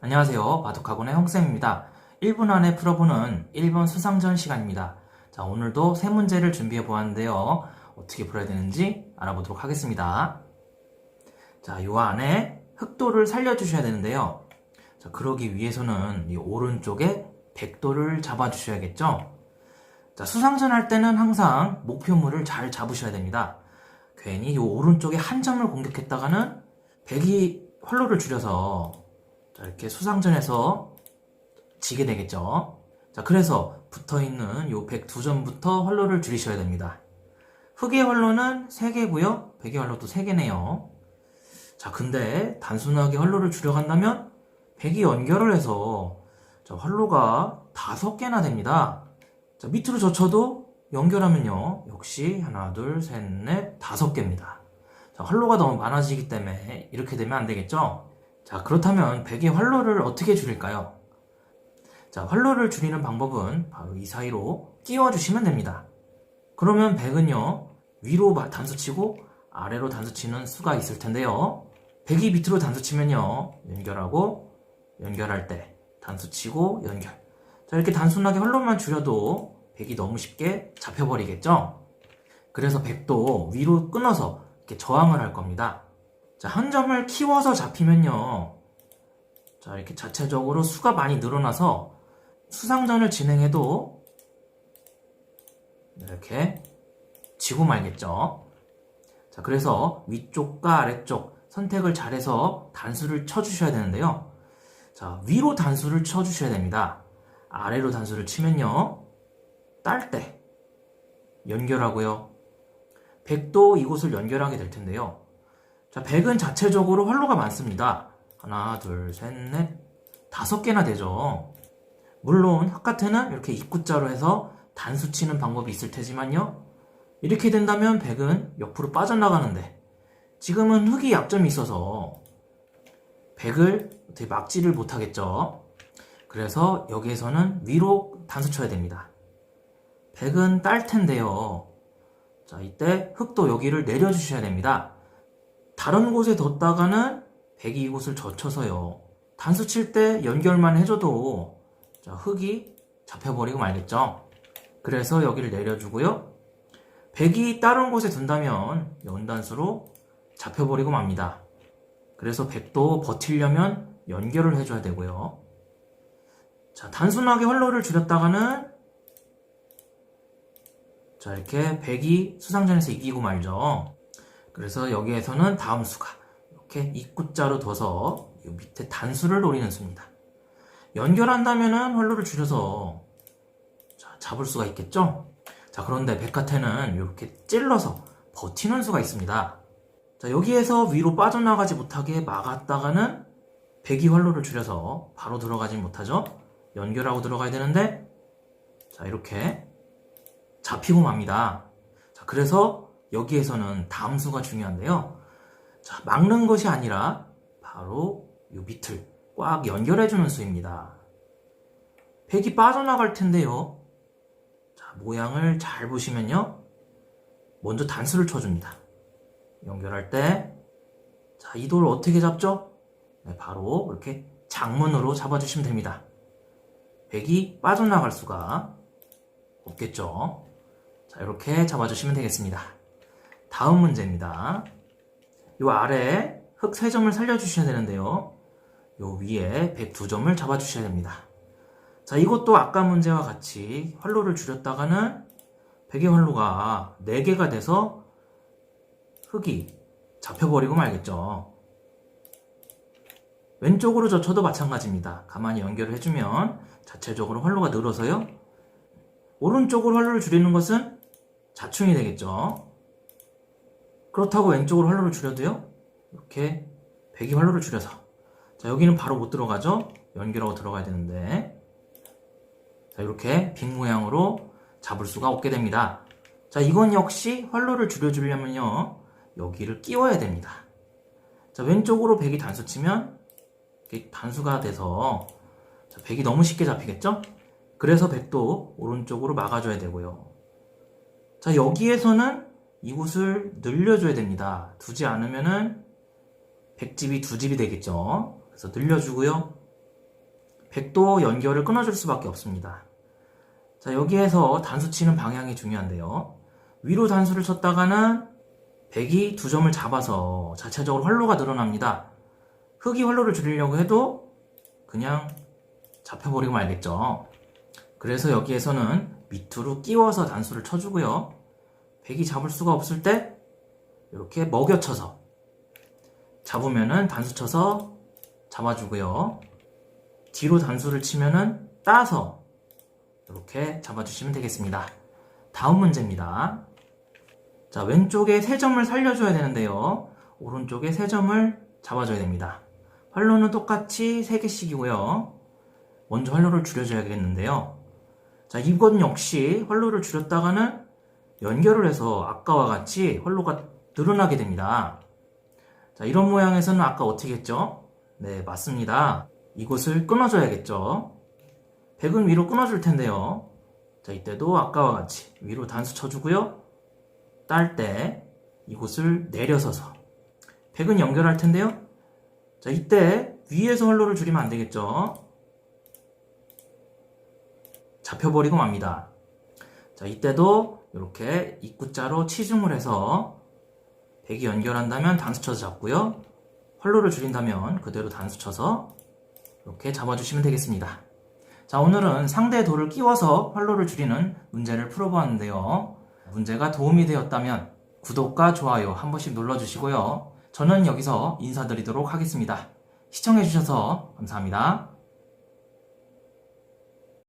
안녕하세요. 바둑학원의 홍쌤입니다. 1분 안에 풀어보는 1번 수상전 시간입니다. 자, 오늘도 세 문제를 준비해 보았는데요. 어떻게 풀어야 되는지 알아보도록 하겠습니다. 자, 요 안에 흑도를 살려주셔야 되는데요. 자, 그러기 위해서는 이 오른쪽에 백도를 잡아주셔야겠죠? 자, 수상전 할 때는 항상 목표물을 잘 잡으셔야 됩니다. 괜히 이 오른쪽에 한 점을 공격했다가는 백이 활로를 줄여서 자, 이렇게 수상전에서 지게 되겠죠. 자, 그래서 붙어 있는 요 102점부터 활로를 줄이셔야 됩니다. 흑의 활로는 3개고요. 백의 활로도 3개네요. 자, 근데 단순하게 활로를 줄여간다면 백이 연결을 해서 자, 활로가 5개나 됩니다. 자, 밑으로 젖혀도 연결하면요. 역시 하나, 둘, 셋, 넷, 다섯 개입니다. 자, 활로가 너무 많아지기 때문에 이렇게 되면 안 되겠죠? 자, 그렇다면 백의 활로를 어떻게 줄일까요? 자, 활로를 줄이는 방법은 바로 이 사이로 끼워주시면 됩니다. 그러면 백은요, 위로 마- 단수치고 아래로 단수치는 수가 있을 텐데요. 백이 밑으로 단수치면요, 연결하고 연결할 때 단수치고 연결. 자, 이렇게 단순하게 활로만 줄여도 백이 너무 쉽게 잡혀버리겠죠? 그래서 백도 위로 끊어서 이렇게 저항을 할 겁니다. 자, 한 점을 키워서 잡히면요. 자, 이렇게 자체적으로 수가 많이 늘어나서 수상전을 진행해도 이렇게 지고 말겠죠. 자, 그래서 위쪽과 아래쪽 선택을 잘해서 단수를 쳐주셔야 되는데요. 자, 위로 단수를 쳐주셔야 됩니다. 아래로 단수를 치면요. 딸 때 연결하고요. 백도 이곳을 연결하게 될 텐데요. 자, 백은 자체적으로 활로가 많습니다. 하나, 둘, 셋, 넷, 다섯 개나 되죠. 물론 흑카트는 이렇게 입구자로 해서 단수 치는 방법이 있을 테지만요. 이렇게 된다면 백은 옆으로 빠져나가는데 지금은 흑이 약점이 있어서 백을 어떻게 막지를 못하겠죠. 그래서 여기에서는 위로 단수 쳐야 됩니다. 백은 딸 텐데요. 자, 이때 흑도 여기를 내려주셔야 됩니다. 다른 곳에 뒀다가는 백이 이곳을 젖혀서요. 단수 칠 때 연결만 해줘도 자, 흙이 잡혀버리고 말겠죠. 그래서 여기를 내려주고요. 백이 다른 곳에 둔다면 연단수로 잡혀버리고 맙니다. 그래서 백도 버틸려면 연결을 해줘야 되고요. 자, 단순하게 활로를 줄였다가는 자, 이렇게 백이 수상전에서 이기고 말죠. 그래서 여기에서는 다음 수가 이렇게 입구자로 둬서 이 밑에 단수를 노리는 수입니다. 연결한다면은 활로를 줄여서 자, 잡을 수가 있겠죠? 자, 그런데 백화태는 이렇게 찔러서 버티는 수가 있습니다. 자, 여기에서 위로 빠져나가지 못하게 막았다가는 백이 활로를 줄여서 바로 들어가지 못하죠? 연결하고 들어가야 되는데 자, 이렇게 잡히고 맙니다. 자, 그래서 여기에서는 다음수가 중요한데요. 자, 막는 것이 아니라 바로 이 밑을 꽉 연결해주는 수입니다. 백이 빠져나갈 텐데요. 자, 모양을 잘 보시면요. 먼저 단수를 쳐줍니다. 연결할 때, 자, 이 돌을 어떻게 잡죠? 네, 바로 이렇게 장문으로 잡아주시면 됩니다. 백이 빠져나갈 수가 없겠죠? 자, 이렇게 잡아주시면 되겠습니다. 다음 문제입니다. 요 아래 흑 3점을 살려주셔야 되는데요. 요 위에 102점을 잡아주셔야 됩니다. 자, 이것도 아까 문제와 같이 활로를 줄였다가는 백의 활로가 4개가 돼서 흑이 잡혀버리고 말겠죠. 왼쪽으로 젖혀도 마찬가지입니다. 가만히 연결을 해주면 자체적으로 활로가 늘어서요. 오른쪽으로 활로를 줄이는 것은 자충이 되겠죠. 그렇다고 왼쪽으로 활로를 줄여도요. 이렇게 백이 활로를 줄여서 자 여기는 바로 못 들어가죠. 연결하고 들어가야 되는데 자 이렇게 빈 모양으로 잡을 수가 없게 됩니다. 자 이건 역시 활로를 줄여주려면요. 여기를 끼워야 됩니다. 자 왼쪽으로 백이 단수 치면 단수가 돼서 자, 백이 너무 쉽게 잡히겠죠? 그래서 백도 오른쪽으로 막아줘야 되고요. 자, 여기에서는 이곳을 늘려줘야 됩니다. 두지 않으면은 백집이 두 집이 되겠죠. 그래서 늘려주고요. 백도 연결을 끊어줄 수밖에 없습니다. 자, 여기에서 단수 치는 방향이 중요한데요. 위로 단수를 쳤다가는 백이 두 점을 잡아서 자체적으로 활로가 늘어납니다. 흑이 활로를 줄이려고 해도 그냥 잡혀버리고 말겠죠. 그래서 여기에서는 밑으로 끼워서 단수를 쳐주고요. 백이 잡을 수가 없을 때 이렇게 먹여쳐서 잡으면은 단수 쳐서 잡아주고요. 뒤로 단수를 치면은 따서 이렇게 잡아주시면 되겠습니다. 다음 문제입니다. 자, 왼쪽에 세 점을 살려줘야 되는데요. 오른쪽에 세 점을 잡아줘야 됩니다. 활로는 똑같이 3개씩이고요. 먼저 활로를 줄여줘야겠는데요. 자, 이건 역시 활로를 줄였다가는 연결을 해서 아까와 같이 활로가 늘어나게 됩니다. 자, 이런 모양에서는 아까 어떻게 했죠? 네, 맞습니다. 이곳을 끊어줘야겠죠? 백은 위로 끊어줄 텐데요. 자, 이때도 아까와 같이 위로 단수 쳐주고요. 딸 때 이곳을 내려서서 백은 연결할 텐데요. 자, 이때 위에서 활로를 줄이면 안 되겠죠? 잡혀버리고 맙니다. 자, 이때도 이렇게 입구자로 치중을 해서 백이 연결한다면 단수 쳐서 잡고요. 활로를 줄인다면 그대로 단수 쳐서 이렇게 잡아주시면 되겠습니다. 자, 오늘은 상대 돌을 끼워서 활로를 줄이는 문제를 풀어보았는데요. 문제가 도움이 되었다면 구독과 좋아요 한 번씩 눌러주시고요. 저는 여기서 인사드리도록 하겠습니다. 시청해주셔서 감사합니다.